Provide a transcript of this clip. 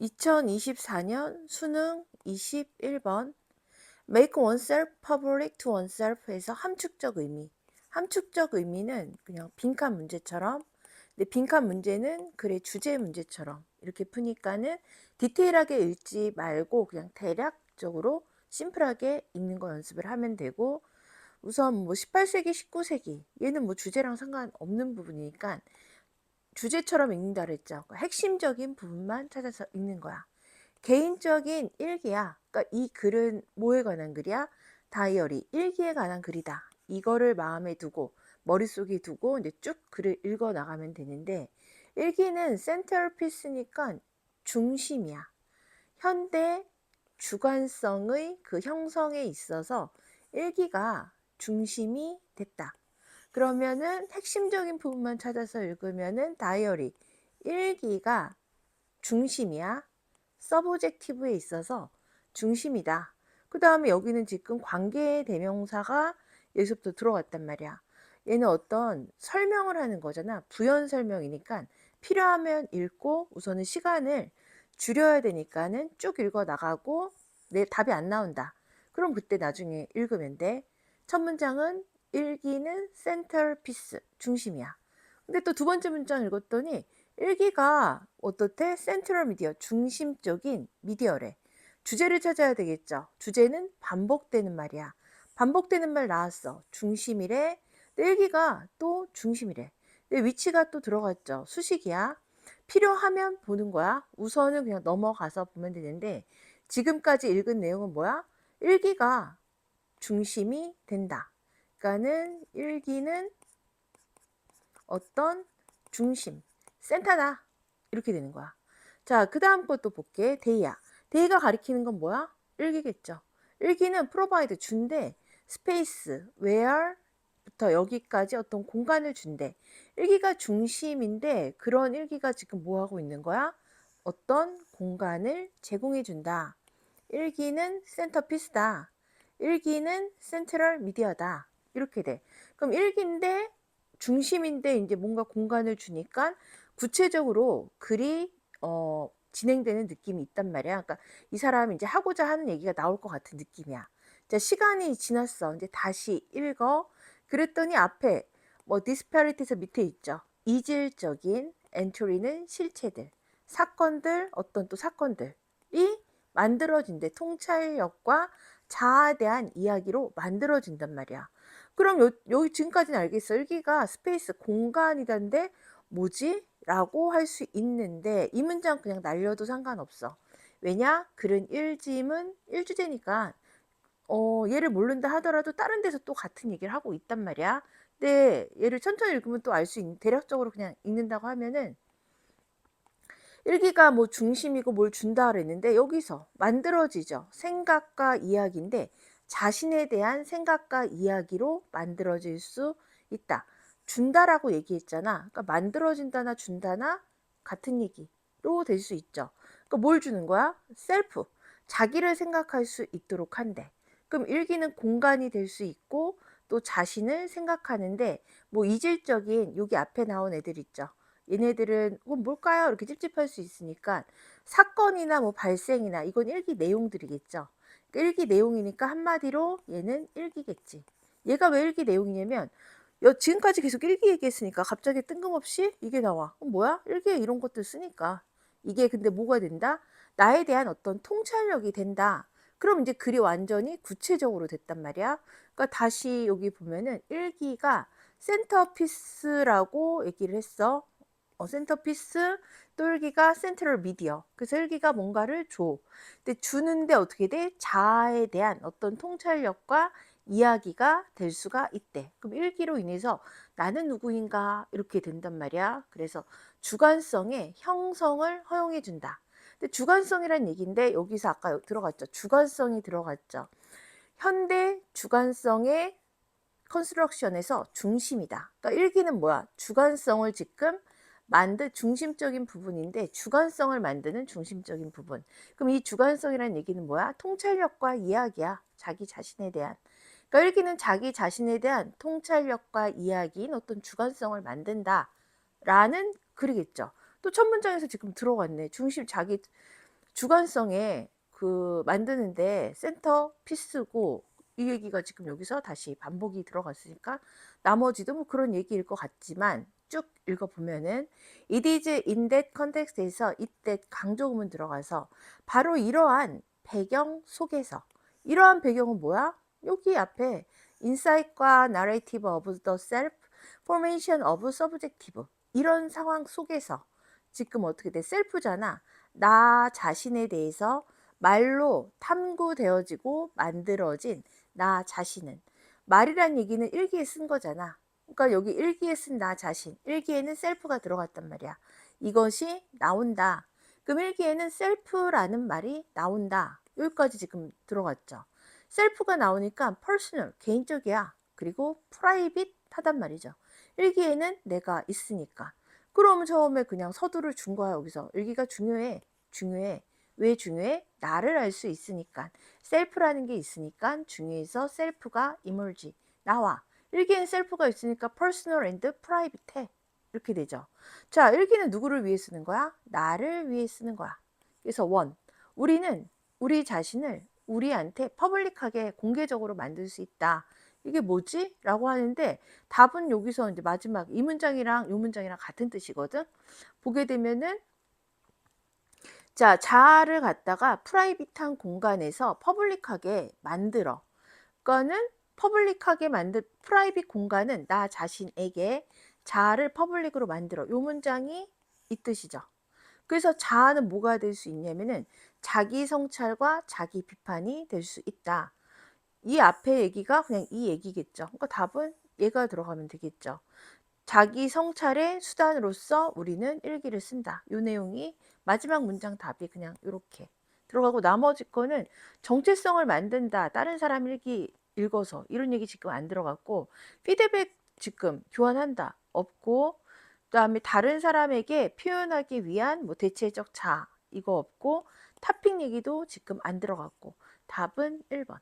2024년 수능 21번 Make oneself public to oneself에서 함축적 의미. 함축적 의미는 그냥 빈칸 문제처럼 근데 빈칸 문제는 글의 주제 문제처럼 이렇게 푸니까는 디테일하게 읽지 말고 그냥 대략적으로 심플하게 읽는 거 연습을 하면 되고 우선 뭐 18세기, 19세기 얘는 뭐 주제랑 상관없는 부분이니까 주제처럼 읽는다 그랬죠. 그러니까 핵심적인 부분만 찾아서 읽는 거야. 개인적인 일기야. 그러니까 이 글은 뭐에 관한 글이야? 다이어리, 일기에 관한 글이다. 이거를 마음에 두고 머릿속에 두고 이제 쭉 글을 읽어 나가면 되는데 일기는 센터피스니까 중심이야. 현대 주관성의 그 형성에 있어서 일기가 중심이 됐다. 그러면은 핵심적인 부분만 찾아서 읽으면은 다이어리 일기가 중심이야. 서브젝티브에 있어서 중심이다. 그 다음에 여기는 지금 관계 대명사가 여기서부터 들어갔단 말이야. 얘는 어떤 설명을 하는 거잖아. 부연 설명이니까 필요하면 읽고 우선은 시간을 줄여야 되니까는 쭉 읽어 나가고 내 답이 안 나온다. 그럼 그때 나중에 읽으면 돼. 첫 문장은 일기는 센터피스 중심이야. 근데 또 두 번째 문장 읽었더니 일기가 어떻대? 센트럴 미디어 중심적인 미디어래. 주제를 찾아야 되겠죠. 주제는 반복되는 말이야. 반복되는 말 나왔어. 중심이래. 일기가 또 중심이래. 근데 위치가 또 들어갔죠. 수식이야. 필요하면 보는 거야. 우선은 그냥 넘어가서 보면 되는데 지금까지 읽은 내용은 뭐야? 일기가 중심이 된다. 그러니까는 일기는 어떤 중심, 센터다. 이렇게 되는 거야. 자, 그 다음 것도 볼게. 데이야. 데이가 가리키는 건 뭐야? 일기겠죠. 일기는 프로바이드 준대. 스페이스, where부터 여기까지 어떤 공간을 준대. 일기가 중심인데 그런 일기가 지금 뭐 하고 있는 거야? 어떤 공간을 제공해 준다. 일기는 센터피스다. 일기는 센트럴 미디어다. 이렇게 돼. 그럼 일기인데 중심인데 이제 뭔가 공간을 주니까 구체적으로 글이 어, 진행되는 느낌이 있단 말이야. 그러니까 이 사람이 이제 하고자 하는 얘기가 나올 것 같은 느낌이야. 자, 시간이 지났어. 이제 다시 읽어. 그랬더니 앞에 뭐 디스파리티에서 밑에 있죠. 이질적인 엔트리는 실체들, 사건들, 어떤 또 사건들이 만들어진대. 통찰력과 자아에 대한 이야기로 만들어진단 말이야. 그럼 요, 여기 지금까지는 알겠어. 일기가 스페이스 공간이던데 뭐지? 라고 할 수 있는데 이 문장 그냥 날려도 상관없어. 왜냐? 글은 일짐은 일주제니까 어, 얘를 모른다 하더라도 다른 데서 또 같은 얘기를 하고 있단 말이야. 근데 얘를 천천히 읽으면 또 알 수 있는 대략적으로 그냥 읽는다고 하면은 일기가 뭐 중심이고 뭘 준다 그랬는데 여기서 만들어지죠. 생각과 이야기인데 자신에 대한 생각과 이야기로 만들어질 수 있다. 준다라고 얘기했잖아. 그러니까 만들어진다나 준다나 같은 얘기로 될 수 있죠. 그러니까 뭘 주는 거야? 셀프. 자기를 생각할 수 있도록 한대. 그럼 일기는 공간이 될 수 있고 또 자신을 생각하는데 뭐 이질적인 여기 앞에 나온 애들 있죠. 얘네들은 어, 뭘까요? 이렇게 찝찝할 수 있으니까 사건이나 뭐 발생이나 이건 일기 내용들이겠죠. 일기 내용이니까 한마디로 얘는 일기겠지. 얘가 왜 일기 내용이냐면 지금까지 계속 일기 얘기했으니까 갑자기 뜬금없이 이게 나와. 어, 뭐야? 일기에 이런 것들 쓰니까. 이게 근데 뭐가 된다? 나에 대한 어떤 통찰력이 된다. 그럼 이제 글이 완전히 구체적으로 됐단 말이야. 그러니까 다시 여기 보면은 일기가 센터피스라고 얘기를 했어. 어, 센터피스 똘기가 센트럴 미디어. 그래서 일기가 뭔가를 줘. 근데 주는데 어떻게 돼? 자아에 대한 어떤 통찰력과 이야기가 될 수가 있대. 그럼 일기로 인해서 나는 누구인가 이렇게 된단 말이야. 그래서 주관성의 형성을 허용해 준다. 근데 주관성이란 얘기인데 여기서 아까 들어갔죠. 주관성이 들어갔죠. 현대 주관성의 컨스트럭션에서 중심이다. 그러니까 일기는 뭐야? 주관성을 지금 만드 중심적인 부분인데 주관성을 만드는 중심적인 부분. 그럼 이 주관성이라는 얘기는 뭐야? 통찰력과 이야기야. 자기 자신에 대한. 그러니까 일기는 자기 자신에 대한 통찰력과 이야기인 어떤 주관성을 만든다. 라는 글이겠죠. 또 첫 문장에서 지금 들어갔네. 중심 자기 주관성에 그 만드는데 센터 피스고 이 얘기가 지금 여기서 다시 반복이 들어갔으니까 나머지도 뭐 그런 얘기일 것 같지만 쭉 읽어보면은 it is in that context에서 이때 강조음은 들어가서 바로 이러한 배경 속에서 이러한 배경은 뭐야? 여기 앞에 insight과 narrative of the self, formation of subjective 이런 상황 속에서 지금 어떻게 돼? 셀프잖아. 나 자신에 대해서 말로 탐구되어지고 만들어진 나 자신은 말이란 얘기는 일기에 쓴 거잖아. 그러니까 여기 일기에 쓴 나 자신, 일기에는 셀프가 들어갔단 말이야. 이것이 나온다. 그럼 일기에는 셀프라는 말이 나온다. 여기까지 지금 들어갔죠. 셀프가 나오니까 퍼스널, 개인적이야. 그리고 프라이빗 하단 말이죠. 일기에는 내가 있으니까. 그러면 처음에 그냥 서두를 준 거야, 여기서. 일기가 중요해. 중요해. 왜 중요해? 나를 알 수 있으니까. 셀프라는 게 있으니까 중요해서 셀프가 이멀지. 나와. 일기엔 셀프가 있으니까 personal and private 해. 이렇게 되죠. 자, 일기는 누구를 위해 쓰는 거야? 나를 위해 쓰는 거야. 그래서 원. 우리는 우리 자신을 우리한테 퍼블릭하게 공개적으로 만들 수 있다. 이게 뭐지? 라고 하는데 답은 여기서 이제 마지막 이 문장이랑 이 문장이랑 같은 뜻이거든. 보게 되면은 자, 자아를 갖다가 프라이빗한 공간에서 퍼블릭하게 만들어. 그거는 퍼블릭하게 만들 프라이빗 공간은 나 자신에게 자아를 퍼블릭으로 만들어. 요 문장이 이 뜻이죠. 그래서 자아는 뭐가 될 수 있냐면은 자기 성찰과 자기 비판이 될 수 있다. 이 앞에 얘기가 그냥 이 얘기겠죠. 그러니까 답은 얘가 들어가면 되겠죠. 자기 성찰의 수단으로서 우리는 일기를 쓴다. 요 내용이 마지막 문장 답이 그냥 이렇게 들어가고 나머지 거는 정체성을 만든다. 다른 사람 일기 읽어서 이런 얘기 지금 안 들어갔고 피드백 지금 교환한다. 없고 그다음에 다른 사람에게 표현하기 위한 뭐 대체적 자 이거 없고 타핑 얘기도 지금 안 들어갔고 답은 1번.